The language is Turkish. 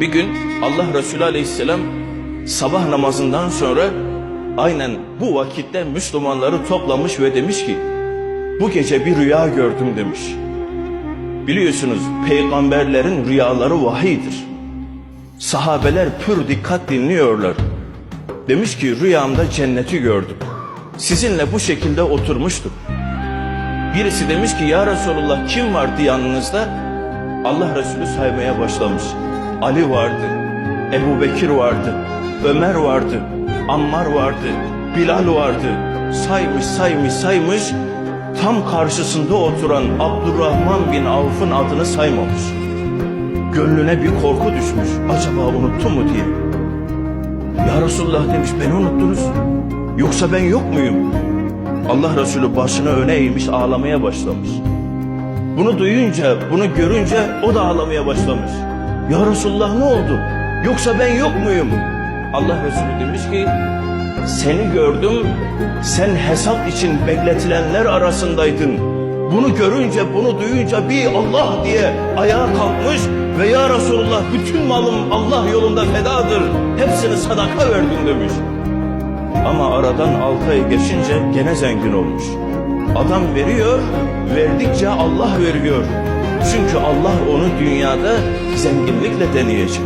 Bir gün Allah Resulü Aleyhisselam sabah namazından sonra aynen bu vakitte Müslümanları toplamış ve demiş ki bu gece bir rüya gördüm demiş. Biliyorsunuz peygamberlerin rüyaları vahiydir. Sahabeler pür dikkat dinliyorlar. Demiş ki rüyamda cenneti gördüm. Sizinle bu şekilde oturmuştuk. Birisi demiş ki ya Resulullah kim vardı yanınızda? Allah Resulü saymaya başlamış. Ali vardı, Ebu Bekir vardı, Ömer vardı, Ammar vardı, Bilal vardı. Saymış saymış saymış tam karşısında oturan Abdurrahman bin Avf'ın adını saymamış. Gönlüne bir korku düşmüş. Acaba unuttu mu diye. Ya Resulullah demiş beni unuttunuz. Yoksa ben yok muyum? Allah Resulü başını öne eğmiş ağlamaya başlamış. Bunu duyunca, bunu görünce o da ağlamaya başlamış. Ya Resulullah ne oldu? Yoksa ben yok muyum? Allah Resulü demiş ki seni gördüm, sen hesap için bekletilenler arasındaydın. Bunu görünce, bunu duyunca bir Allah diye ayağa kalkmış ve ya Resulullah bütün malım Allah yolunda fedadır. Hepsini sadaka verdim demiş. Ama aradan altı ay geçince gene zengin olmuş. Adam veriyor, verdikçe Allah veriyor. Çünkü Allah onu dünyada zenginlikle deneyecek.